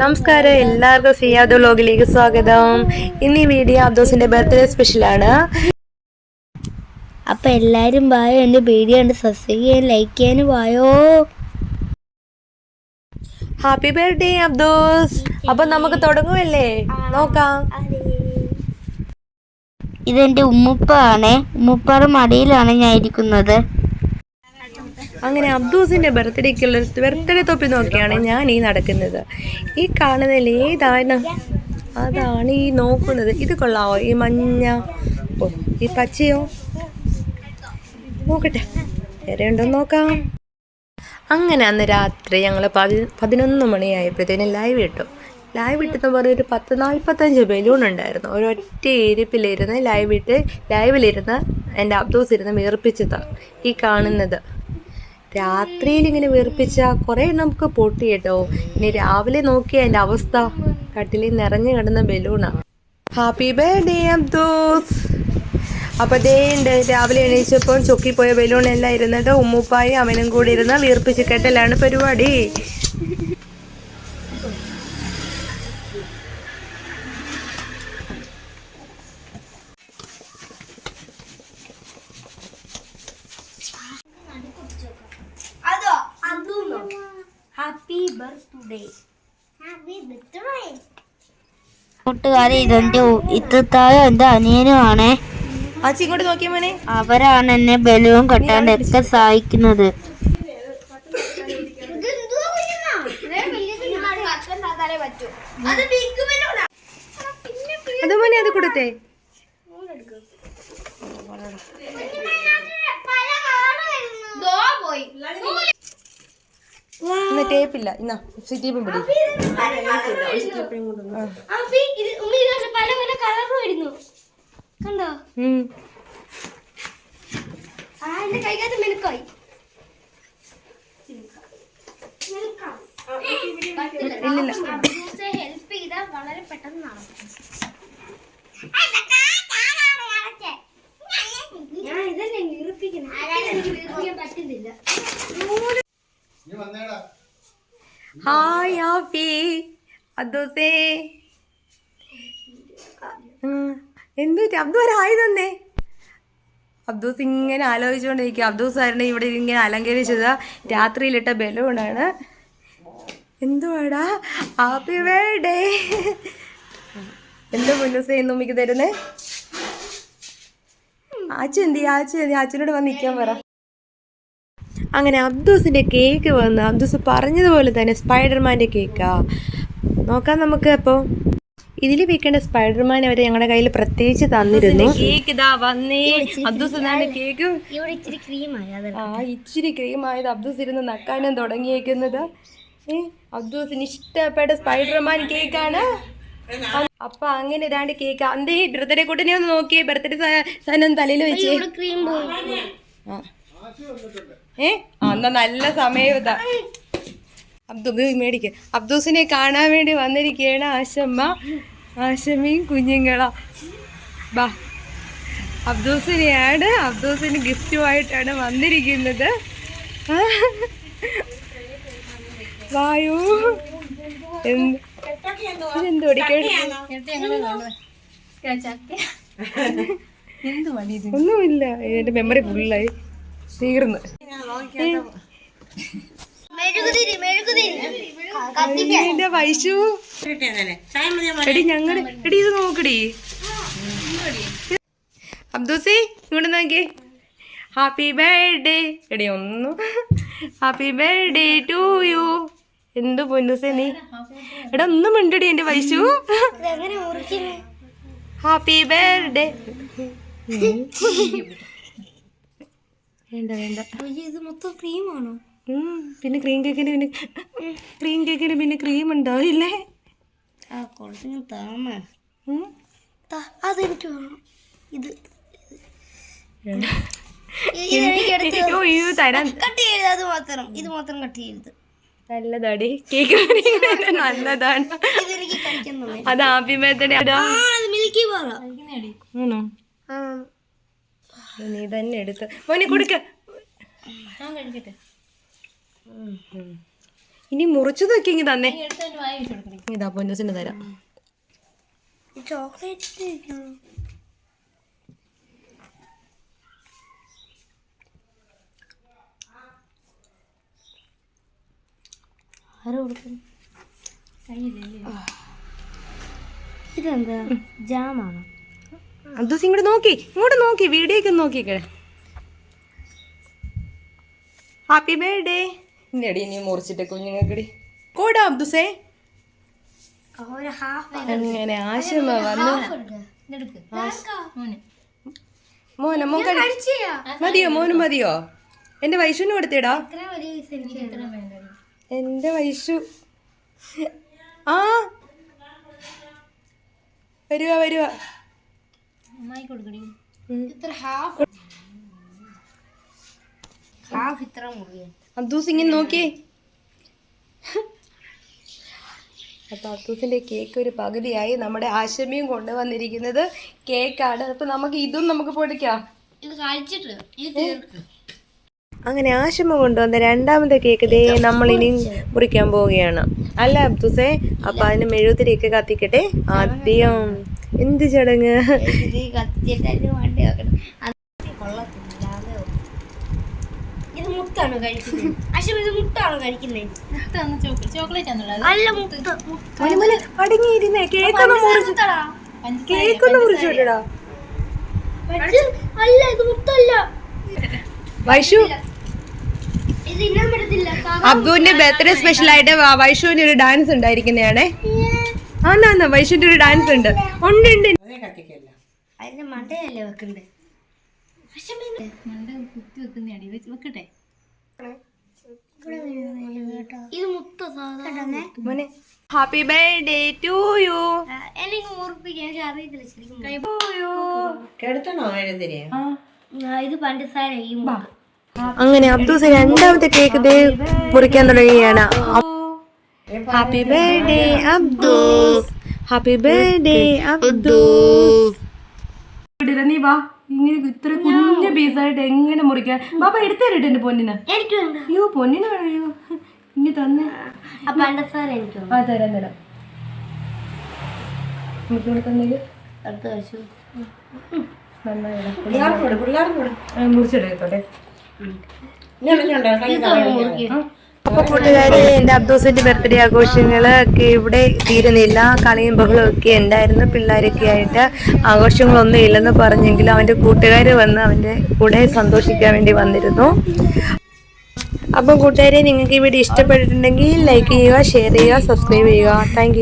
നമസ്കാരം. എല്ലാവർക്കും സിയാദ് വ്ലോഗിലേക്ക് സ്വാഗതം. ഇന്ന് ഈ വീഡിയോ അബ്ദോസിന്റെ ബർത്ത്ഡേ സ്പെഷ്യലാണ് അപ്പൊ എല്ലാരും വായോ എന്റെ വീഡിയോ കണ്ട് സബ്സ്ക്രൈബ് ചെയ്യാൻ ലൈക്ക് ചെയ്യാനും വായോ. Happy birthday Abdos. അപ്പൊ നമുക്ക് തുടങ്ങുമല്ലേ നോക്കാം. ഇതെന്റെ ഉമ്മുപ്പ ആണ് ഉമ്മുപ്പയുടെ മടിയിലാണ് ഞാൻ ഇരിക്കുന്നത്. അങ്ങനെ അബ്ദൂസിന്റെ ബർത്ത്ഡേക്കുള്ള ബർത്ത്ഡേ തൊപ്പി നോക്കിയാണ് ഞാൻ ഈ നടക്കുന്നത്. ഈ കാണുന്നതിൽ ഏതാണ്? അതാണ് ഈ നോക്കുന്നത്. ഇത് കൊള്ളാവോ? ഈ മഞ്ഞ ഓ ഈ പച്ചയോ? നോക്കട്ടെ. വേറെ ഉണ്ടോ നോക്കാം. അങ്ങനെ അന്ന് രാത്രി ഞങ്ങൾ പതി പതിനൊന്ന് മണിയായപ്പോഴത്തേനും ലൈവ് ഇട്ടു. ലൈവ് ഇട്ടെന്ന് പറഞ്ഞ ഒരു പത്ത് നാൽപ്പത്തഞ്ച് ബലൂൺ ഉണ്ടായിരുന്നു. ഒരൊറ്റ ഇരിപ്പിലിരുന്ന് ലൈവ് ഇട്ട് ലൈവിലിരുന്ന് എന്റെ അബ്ദൂസ് ഇരുന്ന് വീർപ്പിച്ചതാണ് ഈ കാണുന്നത്. രാത്രിയിൽ ഇങ്ങനെ വീർപ്പിച്ച കുറേ നമുക്ക് പൊട്ടി കേട്ടോ. ഇനി രാവിലെ നോക്കിയ എന്റെ അവസ്ഥ. കട്ടിലിൽ നിറഞ്ഞു കിടന്ന ബലൂണാണ് ഹാപ്പി ബർത്ത്ഡേ അബ്ദൂസ്. അപ്പോൾ ദേ ഉണ്ട് രാവിലെ എണീച്ചപ്പോൾ ചൊക്കിപ്പോയ ബലൂൺ എല്ലാം ഇരുന്നിട്ട് ഉമ്മുപ്പായി അവനും കൂടി ഇരുന്ന് വീർപ്പിച്ച് കെട്ടലാണ് പരിപാടി ഹാപ്പി ബർത്ത്ഡേ കൂട്ടുകാരെ ഇതെന്റെ ഇത്തത്തായ എന്റെ അനിയനുമാണ്. ആച്ചി ഇങ്ങോട്ട് നോക്കിയ മോനെ. അവരാണ് എന്നെ ബലൂൺ കെട്ടാണ്ടൊക്കെ സഹായിക്കുന്നത്. അത് മോനെ അത് കൊടുത്തേ. ഇന്ന് ടേപ്പില്ല ഇന്നാ പിടി. കണ്ടോ ഉം. ആ എന്റെ കൈകാത്ത് മിനുക്കായി. ഹെൽപ്പ് ചെയ്താൽ വളരെ പെട്ടെന്ന് നടക്കും. ഞാൻ ഇതല്ലേ വീർപ്പിക്കാൻ പറ്റുന്നില്ല. ഹായ് ഹാപ്പി അബ്ദൂസേ എന്തു അബ്ദു ഒരു ഹായ് തന്നേ. അബ്ദൂസ് ഇങ്ങനെ ആലോചിച്ചുകൊണ്ടിരിക്കുക അബ്ദൂസ് ആരുടെ ഇവിടെ ഇങ്ങനെ അലങ്കരിച്ചത്. രാത്രിയിലിട്ട ബലൂണാണ്. എന്തുവാടാ? Happy birthday. എന്തോ മുന്നൂസേ എന്ന് ഉമ്മിക്ക് തരുന്നേ? ആച്ചു എന്തി ആച്ചു എന്തി ആച്ചിനോട് വന്ന് നിൽക്കാൻ പറ. അങ്ങനെ അബ്ദൂസിന്റെ കേക്ക് വന്ന് അബ്ദൂസ് പറഞ്ഞതുപോലെ തന്നെ സ്പൈഡർമാന്റെ കേക്കാ. നോക്കാം നമുക്ക് അപ്പോൾ ഇതിൽ വെക്കേണ്ട സ്പൈഡർമാൻ അവർ ഞങ്ങളുടെ കയ്യിൽ പ്രത്യേകിച്ച് തന്നിരുന്നു. കേക്ക് ഇതാ വന്നേ. അബ്ദൂസ് കേക്ക്? ആ ഇച്ചിരി ക്രീമായത് അബ്ദൂസ് ഇരുന്ന് നക്കാനും തുടങ്ങിയേക്കുന്നത്. ഏ അബ്ദൂസിന് ഇഷ്ടപ്പെട്ട സ്പൈഡർമാൻ കേക്കാണ്. അപ്പൊ അങ്ങനെ ഇതാണ്ട് കേക്ക്. അന്തേ ബർത്ത്ഡേ കൂട്ടിനെ ഒന്ന് നോക്കിയേ. ബർത്ത്ഡേ സാധനം തലയിൽ വെച്ചേ. ക്രീം പോയി. ആ. ഏ? എന്നാ നല്ല സമയം ഇതാ. അബ്ദു മേടിക്ക. അബ്ദൂസിനെ കാണാൻ വേണ്ടി വന്നിരിക്കുകയാണ് ആശമ്മ. ആശമ്മയും കുഞ്ഞുങ്ങളാ. ബാ. അബ്ദൂസിനെയാണ് അബ്ദൂസിന് ഗിഫ്റ്റുമായിട്ടാണ് വന്നിരിക്കുന്നത്. വായു. എന്ത്? ഒന്നുമില്ല. എന്റെ മെമ്മറി ഫുള്ളായി തീർന്ന്. എന്റെ വൈശു. എടി ഞങ്ങളുടെ എടി ഇത് നോക്കടി. അബ്ദൂസി ഇങ്ങോട്ട് നോക്കി ഹാപ്പി ബർത്ത്ഡേ എടി ഒന്നു. ഹാപ്പി ബർത്ത്ഡേ ടു യു എന്ത് പൊന്നുസേ നീ. എടാ ഒന്നും മിണ്ടടി എന്റെ വൈശു. ഹാപ്പി ബർത്ത്ഡേ വേണ്ട വേണ്ട. ഇത് മൊത്തം ക്രീമാണോ ആണോ? പിന്നെ ക്രീം കേക്കിന് പിന്നെ ക്രീം കേക്കിന് പിന്നെ ക്രീം ഉണ്ടാവില്ലേ? ആ കുറച്ച് താമ. അതെനിക്ക് വേണം. ഇത്. അത് മാത്രം. ഇത് മാത്രം കട്ട് ചെയ്യരുത്. നല്ലതാടി. കേക്ക് നല്ലതാണ്. അത് ആദ്യമേ തന്നെ ആണോ? നീ തന്നെ എടുത്ത്. മോനെ കൊടുക്ക. ഇനി മുറിച്ചതൊക്കെ ഇങ്ങ് തന്നെ. ഇതാ പൊന്നൂസിന് തരാം. ചോക്ലേറ്റ് ഇതെന്താ? ജാമാണോ? അബ്ദൂസ് ഇങ്ങോട്ട് നോക്കി ഇങ്ങോട്ട് നോക്കി വീഡിയോ ഒക്കെ നോക്കിക്കേ. ഹാപ്പി ബർത്ത്ഡേ ഇന്നടി ഇനി മുറിച്ചിട്ട് കുഞ്ഞുങ്ങൾക്കടി. കൂടാ അബ്ദുസേ അങ്ങനെ ആശമ വന്നു? മോനെ. മോൻ മതിയോ മോനും മതിയോ? എന്റെ വൈഷുവിന് കൊടുത്തിടാ. എന്റെ വൈഷു. ആ. വരുവാ വരുവാ. ഉം. ഇത്ര ഹാഫ് ഹാഫ് ഇത്ര മുറിയ. അബ്ദൂസ് ഇങ്ങനെ നോക്കിയേ അപ്പൊ അത്തൂസിന്റെ കേക്ക് ഒരു പകുതിയായി നമ്മുടെ ആശമിയും കൊണ്ടുവന്നിരിക്കുന്നത് കേക്കാണ് അപ്പൊ നമുക്ക് ഇതും നമുക്ക് പൊടിക്കാം. ഇത് കഴിച്ചിട്ട് അങ്ങനെ ആശമ കൊണ്ടുവന്ന രണ്ടാമത്തെ കേക്ക് ദേ നമ്മൾ ഇനി മുറിക്കാൻ പോവുകയാണ്. അല്ല അബ്ദുസേ? അപ്പൊ അതിന് മെഴുകുതിരിയൊക്കെ കത്തിക്കട്ടെ? ആദ്യം. എന്ത് ചടങ്ങ്? ഇത് കത്തിച്ചിട്ട് വണ്ടി വെക്കണം. അത് കൊള്ളത്തില്ലാതെ ഇത് മുട്ടാണോ കഴിക്കുന്നത്? അശ്വം ഇത് മുട്ടാണോ കഴിക്കുന്നത്? അല്ല മുട്ട മോനെ, മോനെ, അടങ്ങിയിരുന്നേ. കേക്കൊന്ന് മുറിച്ചു കേക്കൊന്ന് മുറിച്ചു വിട്ടടാ. അല്ല ഇത് മുട്ടല്ല വൈഷു. അബ്ദുവിന്റെ ബർത്ത്ഡേ സ്പെഷ്യൽ ആയിട്ട് വൈഷുവിന് ഒരു ഡാൻസ് ഉണ്ടായിരിക്കുന്നതാണേ. ആന്നാ വൈഷുവിന്റെ ഒരു ഡാൻസ് ഉണ്ട്. ഉണ്ട് ഉണ്ട്. അതിന്റെ മണ്ടയല്ലേ വെക്കണ്ടേ? മണ്ട കുത്തി വെക്കുന്ന അടി വെച്ച് വെക്കട്ടെ. ഇത് മുത്ത മോനെ ഹാപ്പി ബർത്ത്ഡേ ടു യു എനിക്ക് ഓർപ്പിക്കാൻ എനിക്ക് അറിയത്തില്ല ശരിക്കും. ആ, ഇത് പഞ്ചസാര അങ്ങനെ അബ്ദൂസ് രണ്ടാമത്തെ കേക്ക് ദേ മുറിക്കാൻ തുടങ്ങുകയാണ്. Happy birthday Abdus happy birthday Abdus നീ വാ. ഇങ്ങനെ ഇത്ര കുഞ്ഞു പീസായിട്ട് എങ്ങനെ മുറിക്കാൻ? ബാബ എടുത്തേരിട്ട് എന്റെ പൊന്നിന്. എനിക്ക് വേണ്ട. അയ്യോ പൊന്നിന് വേണോ? ഇനി തന്നെ. ആ തരാം തരാം. നമുക്ക് ഇവിടെ തന്നേക്ക് അടുത്ത അപ്പൊ കൂട്ടുകാരെ എന്റെ അബ്ദൂസിന്റെ ബർത്ത്ഡേ ആഘോഷങ്ങളൊക്കെ ഇവിടെ തീരുന്നില്ല. കളിയും ബഹളവും ഒക്കെ ഉണ്ടായിരുന്നു. പിള്ളേരൊക്കെ ആയിട്ട് ആഘോഷങ്ങളൊന്നും ഇല്ലെന്ന് പറഞ്ഞെങ്കിലും അവന്റെ കൂട്ടുകാർ വന്ന് അവന്റെ കൂടെ സന്തോഷിക്കാൻ വേണ്ടി വന്നിരുന്നു. അപ്പം കൂട്ടുകാരെ നിങ്ങൾക്ക് ഈ വീഡിയോ ഇഷ്ടപ്പെട്ടിട്ടുണ്ടെങ്കിൽ ലൈക്ക് ചെയ്യുക ഷെയർ ചെയ്യുക സബ്സ്ക്രൈബ് ചെയ്യുക. താങ്ക്